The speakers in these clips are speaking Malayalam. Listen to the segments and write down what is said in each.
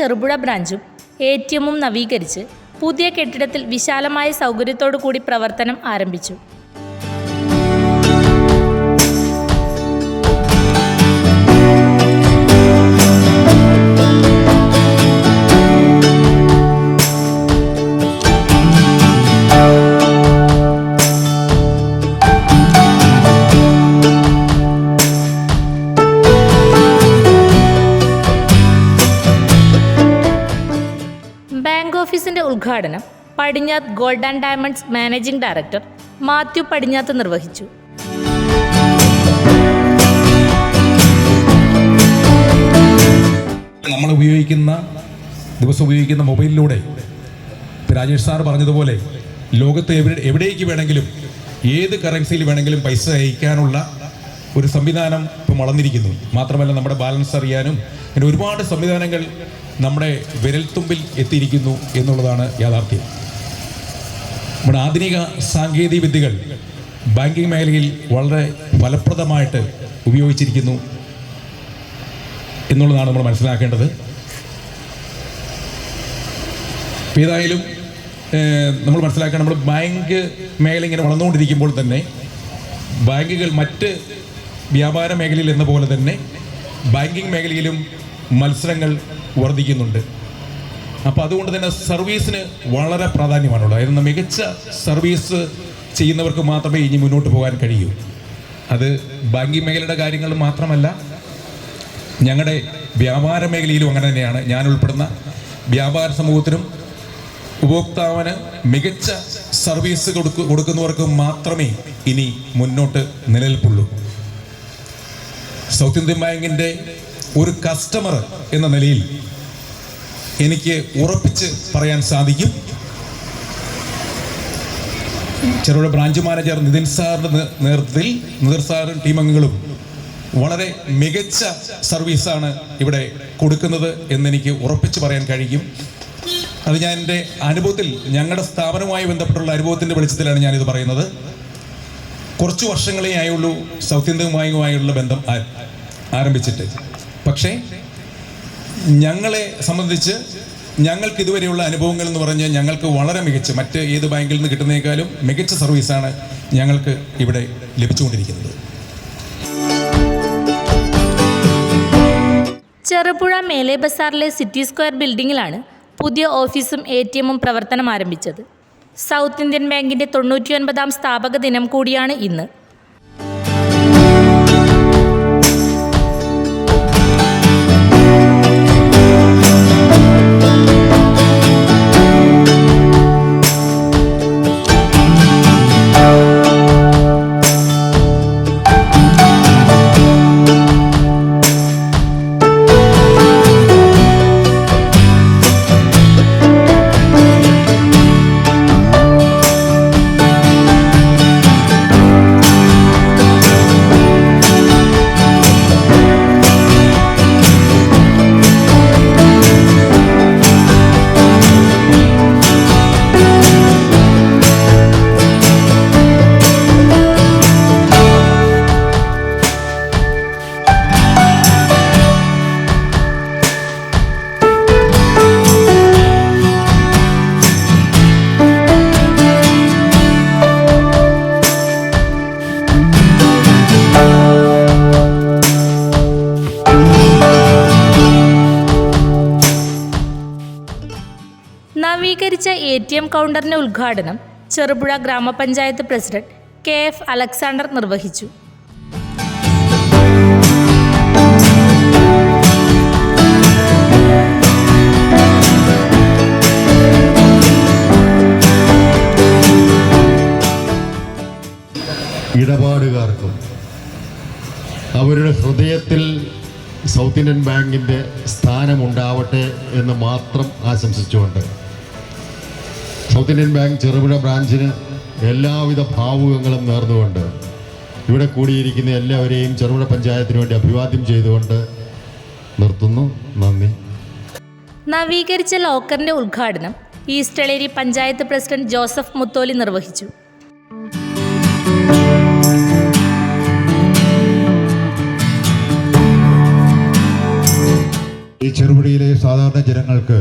ചെറുപുഴ ബ്രാഞ്ചും എ ടി എമ്മും നവീകരിച്ച് പുതിയ കെട്ടിടത്തിൽ വിശാലമായ സൗകര്യത്തോടു കൂടി പ്രവർത്തനം ആരംഭിച്ചു. Gold and diamonds managing director Mathew Padinjath നിർവഹിച്ചു. നമ്മൾ ഉപയോഗിക്കുന്ന ദിവസം ഉപയോഗിക്കുന്ന മൊബൈലിലൂടെ രാജേഷ് സാർ പറഞ്ഞതുപോലെ ലോകത്ത് എവിടെ എവിടേക്ക് വേണമെങ്കിലും ഏത് കറൻസിയിൽ വേണമെങ്കിലും പൈസ അയക്കാനുള്ള ഒരു സംവിധാനം ഇപ്പം വളർന്നിരിക്കുന്നു. മാത്രമല്ല നമ്മുടെ ബാലൻസ് അറിയാനും അങ്ങനെ ഒരുപാട് സംവിധാനങ്ങൾ നമ്മുടെ വിരൽത്തുമ്പിൽ എത്തിയിരിക്കുന്നു എന്നുള്ളതാണ് യാഥാർത്ഥ്യം. നമ്മുടെ ആധുനിക സാങ്കേതിക വിദ്യകൾ ബാങ്കിങ് മേഖലയിൽ വളരെ ഫലപ്രദമായിട്ട് ഉപയോഗിച്ചിരിക്കുന്നു എന്നുള്ളതാണ് നമ്മൾ മനസ്സിലാക്കേണ്ടത്. ഏതായാലും നമ്മൾ മനസ്സിലാക്കുക നമ്മൾ ബാങ്ക് മേഖല ഇങ്ങനെ വളർന്നുകൊണ്ടിരിക്കുമ്പോൾ തന്നെ ബാങ്കുകൾ മറ്റ് വ്യാപാര മേഖലയിൽ എന്ന പോലെ തന്നെ ബാങ്കിങ് മേഖലയിലും മത്സരങ്ങൾ വർദ്ധിക്കുന്നുണ്ട്. അപ്പോൾ അതുകൊണ്ട് തന്നെ സർവീസിന് വളരെ പ്രാധാന്യമാണുള്ളത്. അതായത് മികച്ച സർവീസ് ചെയ്യുന്നവർക്ക് മാത്രമേ ഇനി മുന്നോട്ട് പോകാൻ കഴിയൂ. അത് ബാങ്കിങ് മേഖലയുടെ കാര്യങ്ങൾ മാത്രമല്ല ഞങ്ങളുടെ വ്യാപാര മേഖലയിലും അങ്ങനെ തന്നെയാണ്. ഞാൻ ഉൾപ്പെടുന്ന വ്യാപാര സമൂഹത്തിനും ഉപഭോക്താവിന് മികച്ച സർവീസ് കൊടുക്കു കൊടുക്കുന്നവർക്ക് മാത്രമേ ഇനി മുന്നോട്ട് നിലനിൽപ്പുള്ളൂ. സൗത്ത് ഇന്ത്യൻ ബാങ്കിന്റെ ഒരു കസ്റ്റമർ എന്ന നിലയിൽ എനിക്ക് ഉറപ്പിച്ച് പറയാൻ സാധിക്കും. ചെറുപുഴ ബ്രാഞ്ച് മാനേജർ നിതിൻ സാറിന്റെ നേതൃത്വത്തിൽ നിതിൻ സാറും ടീം അംഗങ്ങളും വളരെ മികച്ച സർവീസാണ് ഇവിടെ കൊടുക്കുന്നത് എന്നെനിക്ക് ഉറപ്പിച്ച് പറയാൻ കഴിയും. അത് ഞാൻ എന്റെ അനുഭവത്തിൽ ഞങ്ങളുടെ സ്ഥാപനവുമായി ബന്ധപ്പെട്ടുള്ള അനുഭവത്തിന്റെ വെളിച്ചത്തിലാണ് ഞാനിത് പറയുന്നത്. കുറച്ച് വർഷങ്ങളേ ആയുള്ളൂ സൗത്ത് ബന്ധം ആരംഭിച്ചിട്ട്. പക്ഷേ ഞങ്ങളെ സംബന്ധിച്ച് ഞങ്ങൾക്ക് ഇതുവരെയുള്ള അനുഭവങ്ങൾ എന്ന് പറഞ്ഞ് ഞങ്ങൾക്ക് വളരെ മികച്ച മറ്റ് ഏത് ബാങ്കിൽ നിന്ന് കിട്ടുന്നതിനേക്കാളും മികച്ച സർവീസാണ് ഞങ്ങൾക്ക് ഇവിടെ ലഭിച്ചുകൊണ്ടിരിക്കുന്നത്. ചെറുപുഴ മേലെ ബസാറിലെ സിറ്റി സ്ക്വയർ ബിൽഡിങ്ങിലാണ് പുതിയ ഓഫീസും എ ടി എമ്മും പ്രവർത്തനം ആരംഭിച്ചത്. സൗത്ത് ഇന്ത്യൻ ബാങ്കിന്റെ തൊണ്ണൂറ്റിയൊൻപതാം സ്ഥാപക ദിനം കൂടിയാണ് ഇന്ന്. നവീകരിച്ച എ ടി എം കൗണ്ടറിന്റെ ഉദ്ഘാടനം ചെറുപുഴ ഗ്രാമപഞ്ചായത്ത് പ്രസിഡന്റ് കെ എഫ് അലക്സാണ്ടർ നിർവഹിച്ചു. ഇടപാടുകാർക്കും അവരുടെ ഹൃദയത്തിൽ സൗത്ത് ഇന്ത്യൻ ബാങ്കിന്റെ സ്ഥാനമുണ്ടാവട്ടെ എന്ന് മാത്രം ആശംസിച്ചുകൊണ്ട് സൗത്ത് ഇന്ത്യൻ ബാങ്ക് ചെറുപുഴ ബ്രാഞ്ചിന് എല്ലാവിധ ഭാവുകങ്ങളും നേർന്നുകൊണ്ട് ഇവിടെ കൂടിയിരിക്കുന്ന എല്ലാവരെയും ചെറുപുഴ പഞ്ചായത്തിന് വേണ്ടി അഭിവാദ്യം ചെയ്തുകൊണ്ട് നിർത്തുന്നു. നന്ദി. നവീകരിച്ച ലോക്കറിന്റെ ഉദ്ഘാടനം ഈസ്റ്റളേരി പഞ്ചായത്ത് പ്രസിഡന്റ് ജോസഫ് മുത്തോലി നിർവഹിച്ചു. ഈ ചെറുപടിയിലെ സാധാരണ ജനങ്ങൾക്ക്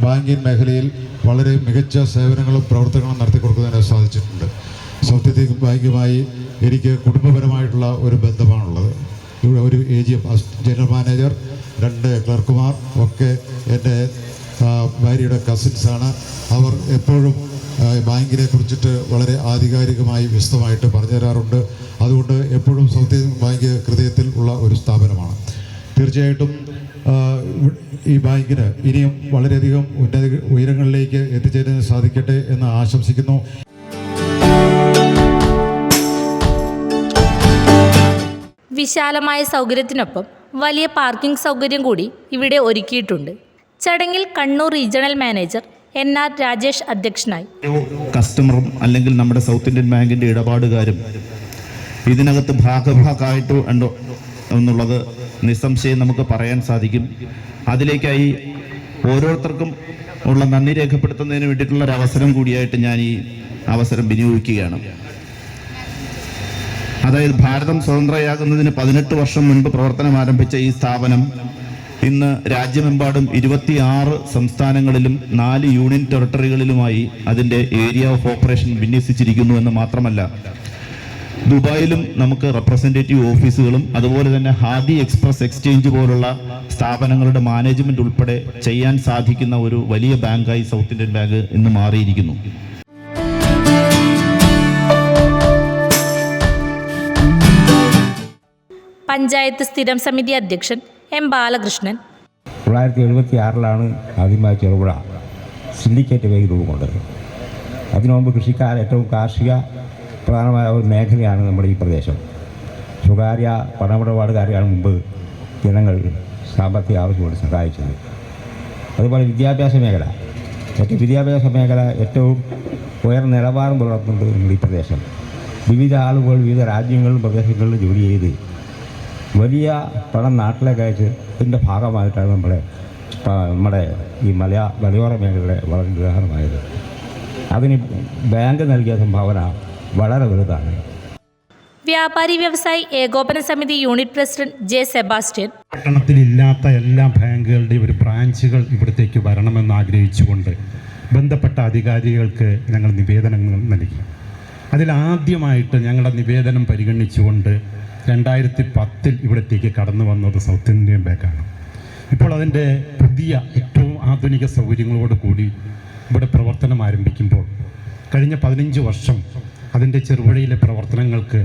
ബാങ്കിങ് മേഖലയിൽ വളരെ മികച്ച സേവനങ്ങളും പ്രവർത്തനങ്ങളും നടത്തി കൊടുക്കുന്നതിന് സാധിച്ചിട്ടുണ്ട്. സൗത്ത് ബാങ്കുമായി എനിക്ക് കുടുംബപരമായിട്ടുള്ള ഒരു ബന്ധമാണുള്ളത്. ഇവിടെ ഒരു എ ജി ജനറൽ മാനേജർ രണ്ട് ക്ലർക്കുമാർ ഒക്കെ എന്റെ ഭാര്യയുടെ കസിൻസാണ് അവർ എപ്പോഴും ബാങ്കിനെ കുറിച്ചിട്ട് വളരെ ആധികാരികമായി വിശദമായിട്ട് പറഞ്ഞു തരാറുണ്ട്. അതുകൊണ്ട് എപ്പോഴും സൗത്ത് ഇന്ത്യൻ ബാങ്ക് ഹൃദയത്തിൽ ഉള്ള ഒരു സ്ഥാപനമാണ്. തീർച്ചയായിട്ടും ഈ ബാങ്കിന് ഇനിയും വളരെയധികം ഉന്നത ഉയരങ്ങളിലേക്ക് എത്തിച്ചേരാൻ സാധിക്കട്ടെ എന്ന് ആശംസിക്കുന്നു. വിശാലമായ സൗകര്യത്തിനൊപ്പം വലിയ പാർക്കിംഗ് സൗകര്യം കൂടി ഇവിടെ ഒരുക്കിയിട്ടുണ്ട്. ചടങ്ങിൽ Kannur regional manager N R Rajesh അധ്യക്ഷനായി. കസ്റ്റമറും അല്ലെങ്കിൽ നമ്മുടെ സൗത്ത് ഇന്ത്യൻ ബാങ്കിന്റെ ഇടപാടുകാരും ഇതിനകത്ത് ഭാഗഭാഗമായിട്ട് ഉണ്ടോ എന്നുള്ളത് നിസ്സംശയം നമുക്ക് പറയാൻ സാധിക്കും. അതിലേക്കായി ഓരോരുത്തർക്കും ഉള്ള നന്ദി രേഖപ്പെടുത്തുന്നതിന് വേണ്ടിയിട്ടുള്ള ഒരു അവസരം കൂടിയായിട്ട് ഞാൻ ഈ അവസരം വിനിയോഗിക്കുകയാണ്. അതായത് ഭാരതം സ്വതന്ത്രയാകുന്നതിന് പതിനെട്ട് വർഷം മുൻപ് പ്രവർത്തനം ആരംഭിച്ച ഈ സ്ഥാപനം ഇന്ന് രാജ്യമെമ്പാടും ഇരുപത്തിയാറ് സംസ്ഥാനങ്ങളിലും നാല് യൂണിയൻ ടെറിട്ടറികളിലുമായി അതിന്റെ ഏരിയ ഓഫ് ഓപ്പറേഷൻ വിന്യസിച്ചിരിക്കുന്നു എന്ന് മാത്രമല്ല ദുബായിലും നമുക്ക് റെപ്രസെന്റേറ്റീവ് ഓഫീസുകളും അതുപോലെ തന്നെ ഹാദി എക്സ്പ്രസ് എക്സ്ചേഞ്ച് പോലുള്ള സ്ഥാപനങ്ങളുടെ മാനേജ്മെന്റ് ഉൾപ്പെടെ ചെയ്യാൻ സാധിക്കുന്ന ഒരു വലിയ ബാങ്കായി സൗത്ത് ഇന്ത്യൻ ബാങ്ക് ഇന്ന് മാറിയിരിക്കുന്നു. പഞ്ചായത്ത് സ്ഥിരം സമിതി അധ്യക്ഷൻ എം ബാലകൃഷ്ണൻ. തൊള്ളായിരത്തി എഴുപത്തി ആറിലാണ് ആദ്യമായി ചെറുപുഴ സിൻഡിക്കേറ്റ് ബാങ്ക് രൂപം കൊണ്ടത്. അതിനു മുമ്പ് കൃഷിക്കാർ ഏറ്റവും കാർഷിക പ്രധാനമായ ഒരു മേഖലയാണ് നമ്മുടെ ഈ പ്രദേശം. സ്വകാര്യ പണമിടപാടുകാരെയാണ് മുമ്പ് ജനങ്ങൾ സാമ്പത്തിക ആവശ്യത്തോട് സഹായിച്ചത്. അതുപോലെ വിദ്യാഭ്യാസ മേഖല. ഏറ്റവും വിദ്യാഭ്യാസ മേഖല ഏറ്റവും ഉയർന്ന നിലവാരം പുലർത്തുന്നത് നമ്മുടെ ഈ പ്രദേശം. വിവിധ ആളുകൾ വിവിധ രാജ്യങ്ങളിലും പ്രദേശങ്ങളിലും ജോലി ചെയ്ത് വലിയ പണം നാട്ടിലേക്ക് അയച്ച് ഇതിന്റെ ഭാഗമായിട്ടാണ് നമ്മുടെ നമ്മുടെ ഈ മലയാ മലയോര മേഖലയുടെ വളരെ ഉദാഹരണമായത്. അതിന് ബാങ്ക് നൽകിയ സംഭാവന വളരെ വലുതാണ്. വ്യാപാരി വ്യവസായി ഏകോപന സമിതി യൂണിറ്റ് പ്രസിഡന്റ് ജെ സെബാസ്റ്റ്യൻ. പട്ടണത്തിലില്ലാത്ത എല്ലാ ബാങ്കുകളുടെയും ഒരു ബ്രാഞ്ചുകൾ ഇവിടത്തേക്ക് വരണമെന്ന് ആഗ്രഹിച്ചുകൊണ്ട് ബന്ധപ്പെട്ട അധികാരികൾക്ക് ഞങ്ങൾ നിവേദനങ്ങൾ നൽകി. അതിൽ അതിലാദ്യമായിട്ട് ഞങ്ങളുടെ നിവേദനം പരിഗണിച്ചുകൊണ്ട് രണ്ടായിരത്തി പത്തിൽ ഇവിടത്തേക്ക് കടന്നു വന്നത് സൗത്ത് ഇന്ത്യൻ ബാങ്കാണ്. ഇപ്പോൾ അതിന്റെ പുതിയ ഏറ്റവും ആധുനിക സൗകര്യങ്ങളോട് കൂടി ഇവിടെ പ്രവർത്തനം ആരംഭിക്കുമ്പോൾ കഴിഞ്ഞ പതിനഞ്ച് വർഷം അതിന്റെ ചെറുപുഴയിലെ പ്രവർത്തനങ്ങൾക്ക്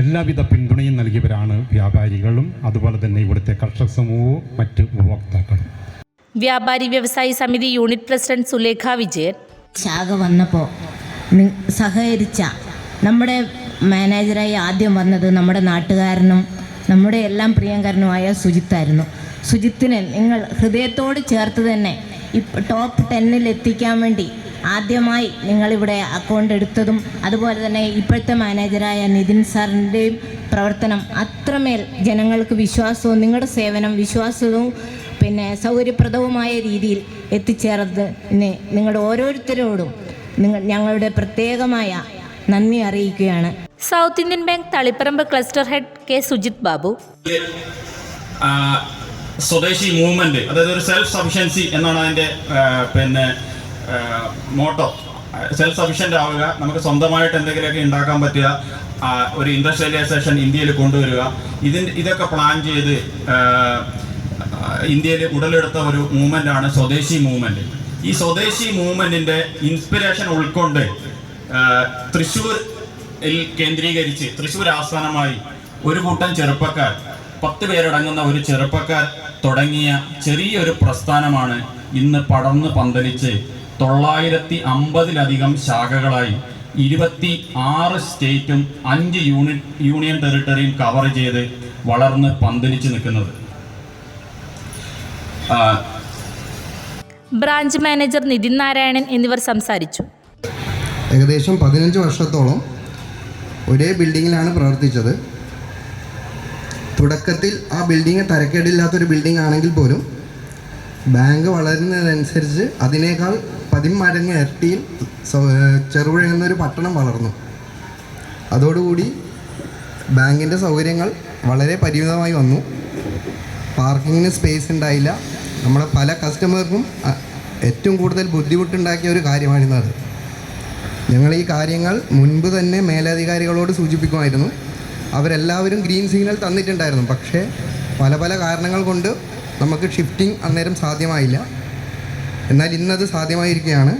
എല്ലാവിധ പിന്തുണയും നൽകിയവരാണ് വ്യാപാരികളും അതുപോലെ തന്നെ ഇവിടുത്തെ കർഷക സമൂഹവും മറ്റ് ഉപഭോക്താക്കളും. വ്യാപാരി വ്യവസായി സമിതി യൂണിറ്റ് പ്രസിഡന്റ് സുലേഖ വിജയൻ. ശാഖ വന്നപ്പോൾ സഹകരിച്ച നമ്മുടെ മാനേജറായി ആദ്യം വന്നത് നമ്മുടെ നാട്ടുകാരനും നമ്മുടെ എല്ലാം പ്രിയങ്കരനുമായ സുജിത്തായിരുന്നു. സുജിത്തിനെ നിങ്ങൾ ഹൃദയത്തോട് ചേർത്ത് തന്നെ ഇപ്പം ടോപ്പ് ടെന്നിൽ എത്തിക്കാൻ വേണ്ടി ആദ്യമായി നിങ്ങളിവിടെ അക്കൗണ്ട് എടുത്തതും അതുപോലെ തന്നെ ഇപ്പോഴത്തെ മാനേജറായ നിതിൻ സാറിന്റെയും പ്രവർത്തനം അത്രമേൽ ജനങ്ങൾക്ക് വിശ്വാസവും നിങ്ങളുടെ സേവനം വിശ്വാസവും പിന്നെ സൗകര്യപ്രദവുമായ രീതിയിൽ എത്തിച്ചേർന്നതിന് നിങ്ങളുടെ ഓരോരുത്തരോടും നിങ്ങൾ ഞങ്ങളുടെ പ്രത്യേകമായ നന്ദി അറിയിക്കുകയാണ്. South Indian bank Taliparamba cluster head K Sujith Babu. Swadeshi movement അതായത് ഒരു സെൽഫ് സഫിഷ്യൻസി എന്നാണ് അതിന്റെ പിന്നെ മോട്ടോ. സെൽഫ് സഫിഷ്യന്റ് ആവുക നമുക്ക് സ്വന്തമായിട്ട് എന്തെങ്കിലുമൊക്കെ ഉണ്ടാക്കാൻ പറ്റുക ഒരു ഇൻഡസ്ട്രിയലൈസേഷൻ ഇന്ത്യയിൽ കൊണ്ടുവരിക. ഇതിന് ഇതൊക്കെ പ്ലാൻ ചെയ്ത് ഇന്ത്യയിൽ ഉടലെടുത്ത ഒരു മൂവ്മെന്റ് ആണ് സ്വദേശി മൂവ്മെന്റ് ഈ സ്വദേശി മൂവ്മെന്റിന്റെ ഇൻസ്പിറേഷൻ ഉൾക്കൊണ്ട് തൃശ്ശൂരിൽ കേന്ദ്രീകരിച്ച് തൃശ്ശൂർ ആസ്ഥാനമായി ഒരു കൂട്ടം ചെറുപ്പക്കാർ പത്ത് പേരടങ്ങുന്ന ഒരു ചെറുപ്പക്കാർ തുടങ്ങിയ ചെറിയൊരു പ്രസ്ഥാനമാണ് ഇന്ന് പടർന്ന് പന്തലിച്ച് തൊള്ളായിരത്തി അമ്പതിലധികം ശാഖകളായി ഇരുപത്തി ആറ് സ്റ്റേറ്റും അഞ്ച് യൂണിറ്റ് യൂണിയൻ ടെറിട്ടറിയും കവർ ചെയ്ത് വളർന്ന് പന്തലിച്ച് നിൽക്കുന്നത്. ബ്രാഞ്ച് മാനേജർ നിതിൻ നാരായണൻ എന്നിവർ സംസാരിച്ചു. ഏകദേശം പതിനഞ്ച് വർഷത്തോളം ഒരേ ബിൽഡിങ്ങിലാണ് പ്രവർത്തിച്ചത്. തുടക്കത്തിൽ ആ ബിൽഡിങ് തരക്കേടില്ലാത്തൊരു ബിൽഡിംഗ് ആണെങ്കിൽ പോലും ബാങ്ക് വളരുന്നതനുസരിച്ച് അതിനേക്കാൾ പതിന്മടങ്ങ് ഇരട്ടിയിൽ ചെറുപുഴ എന്നൊരു പട്ടണം വളർന്നു. അതോടുകൂടി ബാങ്കിന്റെ സൗകര്യങ്ങൾ വളരെ പരിമിതമായി വന്നു. പാർക്കിങ്ങിന് സ്പേസ് ഉണ്ടായില്ല. നമ്മുടെ പല കസ്റ്റമർക്കും ഏറ്റവും കൂടുതൽ ബുദ്ധിമുട്ടുണ്ടാക്കിയ ഒരു കാര്യമായിരുന്നത് ഞങ്ങൾ ഈ കാര്യങ്ങൾ മുൻപ് തന്നെ മേലധികാരികളോട് സൂചിപ്പിക്കുമായിരുന്നു. അവരെല്ലാവരും ഗ്രീൻ സിഗ്നൽ തന്നിട്ടുണ്ടായിരുന്നു. പക്ഷേ പല പല കാരണങ്ങൾ കൊണ്ട് നമുക്ക് ഷിഫ്റ്റിംഗ് അന്നേരം സാധ്യമായില്ല. എന്നാൽ ഇന്നത് സാധ്യമായിരിക്കുകയാണ്.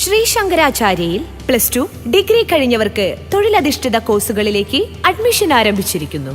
ശ്രീ ശങ്കരാചാര്യയിൽ പ്ലസ് ടു ഡിഗ്രി കഴിഞ്ഞവർക്ക് തൊഴിലധിഷ്ഠിത കോഴ്സുകളിലേക്ക് അഡ്മിഷൻ ആരംഭിച്ചിരിക്കുന്നു.